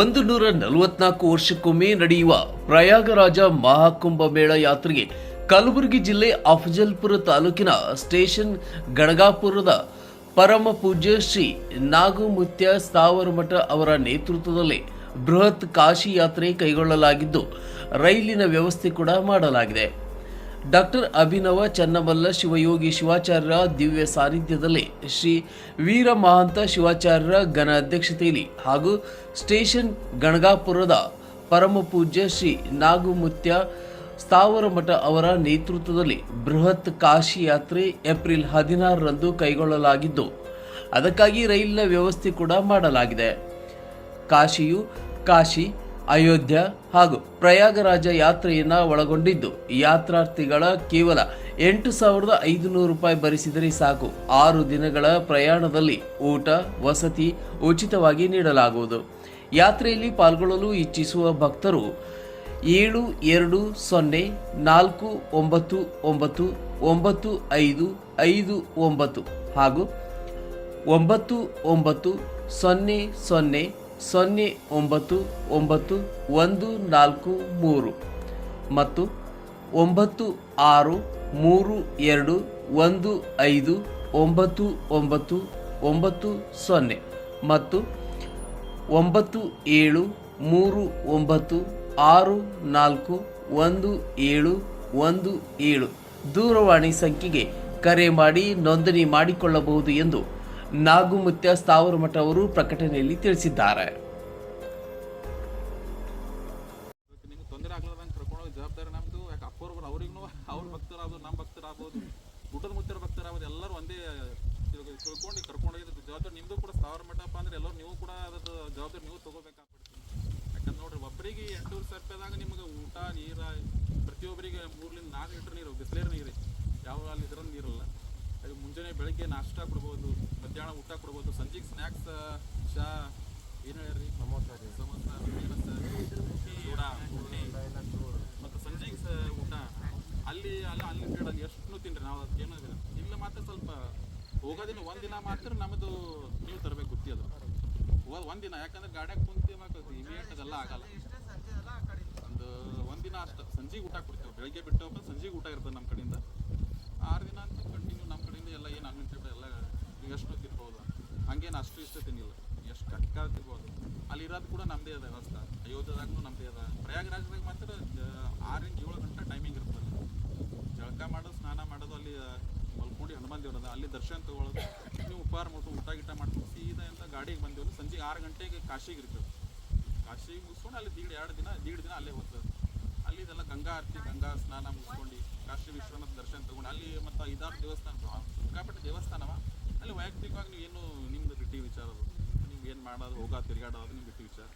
ಒಂದು ನೂರ ನಲವತ್ನಾಲ್ಕು ವರ್ಷಕ್ಕೊಮ್ಮೆ ನಡೆಯುವ ಪ್ರಯಾಗರಾಜ ಮಹಾಕುಂಭ ಮೇಳ ಯಾತ್ರೆಗೆ ಕಲಬುರಗಿ ಜಿಲ್ಲೆ ಅಫಜಲ್ಪುರ ತಾಲೂಕಿನ ಸ್ಟೇಷನ್ ಗಣಗಾಪುರದ ಪರಮ ಪೂಜ್ಯ ಶ್ರೀ ನಾಗಮುತ್ಯ ಸ್ಥಾವರಮಠ ಅವರ ನೇತೃತ್ವದಲ್ಲಿ ಬೃಹತ್ ಕಾಶಿ ಯಾತ್ರೆ ಕೈಗೊಳ್ಳಲಾಗಿದ್ದು, ರೈಲಿನ ವ್ಯವಸ್ಥೆ ಕೂಡ ಮಾಡಲಾಗಿದೆ. ಡಾಕ್ಟರ್ ಅಭಿನವ ಚನ್ನಬಲ್ಲ, ಶಿವಯೋಗಿ ಶಿವಾಚಾರ್ಯ ದಿವ್ಯ ಸಾನ್ನಿಧ್ಯದಲ್ಲಿ ಶ್ರೀ ವೀರ ಮಹಾಂತ ಶಿವಾಚಾರ್ಯರ ಘನ ಅಧ್ಯಕ್ಷತೆಯಲ್ಲಿ ಹಾಗೂ ಸ್ಟೇಷನ್ ಗಣಗಾಪುರದ ಪರಮ ಪೂಜ್ಯ ಶ್ರೀ ನಾಗುಮುತ್ಯ ಸ್ಥಾವರ ಮಠ ಅವರ ನೇತೃತ್ವದಲ್ಲಿ ಬೃಹತ್ ಕಾಶಿ ಯಾತ್ರೆ ಏಪ್ರಿಲ್ ಹದಿನಾರರಂದು ಕೈಗೊಳ್ಳಲಾಗಿದ್ದು, ಅದಕ್ಕಾಗಿ ರೈಲಿನ ವ್ಯವಸ್ಥೆ ಕೂಡ ಮಾಡಲಾಗಿದೆ. ಕಾಶಿಯು ಕಾಶಿ ಅಯೋಧ್ಯ ಹಾಗೂ ಪ್ರಯಾಗರಾಜ ಯಾತ್ರೆಯನ್ನ ಒಳಗೊಂಡಿದ್ದು. ಯಾತ್ರಾರ್ಥಿಗಳ ಕೇವಲ ಎಂಟು ಸಾವಿರದ ಐದುನೂರು ರೂಪಾಯಿ ಭರಿಸಿದರೆ ಸಾಕು. ಆರು ದಿನಗಳ ಪ್ರಯಾಣದಲ್ಲಿ ಊಟ, ವಸತಿ ಉಚಿತವಾಗಿ ನೀಡಲಾಗುವುದು. ಯಾತ್ರೆಯಲ್ಲಿ ಪಾಲ್ಗೊಳ್ಳಲು ಇಚ್ಛಿಸುವ ಭಕ್ತರು ಏಳು, ಎರಡು, ಸೊನ್ನೆ, ನಾಲ್ಕು, ಒಂಬತ್ತು ಒಂಬತ್ತು ಒಂಬತ್ತು, ಐದು ಐದು, ಒಂಬತ್ತು ಹಾಗೂ ಒಂಬತ್ತು ಒಂಬತ್ತು, ಸೊನ್ನೆ ಸೊನ್ನೆ ಸೊನ್ನೆ ಒಂಬತ್ತು ಒಂಬತ್ತು ಒಂದು ನಾಲ್ಕು ಮೂರು ಮತ್ತು ಒಂಬತ್ತು ಆರು ಮೂರು ಎರಡು ಒಂದು ಐದು ಒಂಬತ್ತು ಒಂಬತ್ತು ಒಂಬತ್ತು ಸೊನ್ನೆ ಮತ್ತು ಒಂಬತ್ತು ಏಳು ಮೂರು ಒಂಬತ್ತು ಆರು ನಾಲ್ಕು ಒಂದು ಏಳು ಒಂದು ಏಳು ದೂರವಾಣಿ ಸಂಖ್ಯೆಗೆ ಕರೆ ಮಾಡಿ ನೋಂದಣಿ ಮಾಡಿಕೊಳ್ಳಬಹುದು ಎಂದು ನಾಗುಮುತ್ಯ ಸ್ಥಾವರ ಮಠ ಅವರು ಪ್ರಕಟಣೆಯಲ್ಲಿ ತಿಳಿಸಿದ್ದಾರೆ. ಎಲ್ಲರೂ ಒಂದೇ ತಿಳ್ಕೊಂಡು ಜವಾಬ್ದಾರಿ ನಿಮ್ಮದು ಕೂಡ ಅಂದ್ರೆ ಎಲ್ಲರೂ ನೀವು ಕೂಡ ಅದರ ಜವಾಬ್ದಾರಿ ನೀವು ಯಾಕಂದ್ರೆ ನೋಡ್ರಿ ಒಬ್ಬರಿಗೆ ಸಾವಿರ ರೂಪಾಯಿದಾಗ ನಿಮ್ಗೆ ಊಟ, ನೀರ, ಪ್ರತಿಯೊಬ್ಬರಿಗೆ ಮೂರರಿಂದ ನಾಲ್ಕು ಲೀಟ್ರ್ ನೀರು ಬಿಸಿಲೇರು ನೀರು. ಯಾವ ಅಲ್ಲಿ ನೀರಲ್ಲ. ಅದು ಮುಂಜಾನೆ ಬೆಳಗ್ಗೆ ನಾಷ್ಟ ಕೊಡ್ಬೋದು. ಮಧ್ಯಾಹ್ನ ಊಟ ಕೊಡ್ಬೋದು. ಸಂಜೆಗೆ ಸ್ನ್ಯಾಕ್ಸ್ ಚಾ ಏನು ಹೇಳ್ರಿ? ಸಮೋಸ ಸಮೋಸ ಚೂಡ ಉಣ್ಣೆ ಮತ್ತು ಸಂಜೆಗೆ ಊಟ. ಅಲ್ಲಿ ಅಲ್ಲ ಅಲ್ಲಿ ಅಲ್ಲಿ ಎಷ್ಟು ತಿನ್ರಿ ನಾವು ಅದಕ್ಕೆ ಏನಿಲ್ಲ ಇಲ್ಲ. ಮಾತ್ರ ಸ್ವಲ್ಪ ಹೋಗೋದಿನ ಒಂದಿನ ಮಾತ್ರ ನಮ್ಮದು ನೀವು ತರಬೇಕು ಗುತ್ತಿ ಅದು. ಹೋಗೋದು ಒಂದಿನ ಯಾಕಂದ್ರೆ ಗಾಡ್ಯಾಗ ಕುಂತಿ ಇಮಿಡಿಯೇಟ್ ಅದೆಲ್ಲ ಆಗಲ್ಲ. ಒಂದು ಒಂದಿನ ಅಷ್ಟು. ಸಂಜೆಗೆ ಊಟ ಕೊಡ್ತೇವೆ. ಬೆಳಗ್ಗೆ ಬಿಟ್ಟು ಸಂಜೆಗೆ ಊಟ ಇರ್ತದೆ ನಮ್ಮ ಕಡೆಯಿಂದ ಆರು ದಿನ ಅಂತ ಕಂಟಿನ್ಯೂ ನಮ್ಮ ಕಡೆಯಿಂದ ಎಲ್ಲ ಏನು ಅನ್ಲಿಮಿಟೆಡ್ ಎಲ್ಲ ನೀವು ಎಷ್ಟು ತಿನ್ಬೋದು ಅಷ್ಟು ಇಷ್ಟು ತಿನ್ನಿಲ್ಲ ಎಷ್ಟು ಕಟ್ಕ ತಿರ್ಬೋದು ಅಲ್ಲಿ ಇರೋದು ಕೂಡ ನಮ್ಮದೇ ಅದ ವ್ಯವಸ್ಥೆ. ಅಯೋಧ್ಯದಾಗೂ ನಮ್ಮದೇ ಅದ. ಪ್ರಯಾಗರಾಜದಾಗ ಮಾತ್ರ ಆರಿಂದ ಏಳು ಗಂಟೆ ಟೈಮಿಂಗ್ ಇರ್ತದೆ. ಜಳಕ ಮಾಡೋದು, ಸ್ನಾನ ಮಾಡೋದು, ಅಲ್ಲಿ ಮಲ್ಕೊಂಡು ಹನುಮಾನ್ ದೇವ್ರದ ಅಲ್ಲಿ ದರ್ಶನ ತಗೊಳ್ಳೋದು ನೀವು ಉಪಹಾರ ಮಾಡ್ಕೊಂಡು ಊಟ ಗೀಟ ಮಾಡ್ಕೊಂಡು ಸೀದಾ ಅಂತ ಗಾಡಿಗೆ ಬಂದೇವ್ರು ಸಂಜೆ ಆರು ಗಂಟೆಗೆ ಕಾಶಿಗೆ ಇರ್ತೇವೆ. ಕಾಶಿಗೆ ಮುಗಿಸ್ಕೊಂಡು ಅಲ್ಲಿ ದೀಡ್, ಎರಡು ದಿನ, ದೀಡ್ ದಿನ ಅಲ್ಲೇ ಹೋಗ್ತದೆ ಅಲ್ಲಿ ಇದೆಲ್ಲ ಗಂಗಾ ಆರತಿ, ಗಂಗಾ ಸ್ನಾನ ಮುಗಿಸ್ಕೊಂಡು ಕಾಶಿ ವಿಶ್ವನಾಥ ದರ್ಶನ ತಗೊಂಡು ಅಲ್ಲಿ ಮತ್ತು ಐದಾರು ದೇವಸ್ಥಾನ. ಸಿಕ್ಕಾಪಟ್ಟೆ ದೇವಸ್ಥಾನವ. ಅಲ್ಲಿ ವೈಯಕ್ತಿಕವಾಗಿ ನೀವು ಏನು ನಿಮ್ದು ಬಿಟ್ಟು ವಿಚಾರ ಅದು. ನೀವು ಏನು ಮಾಡೋದು ಹೋಗೋದು ತಿರುಗಾಡೋದು ನಿಮ್ಗೆ ಬಿಟ್ಟು ವಿಚಾರ.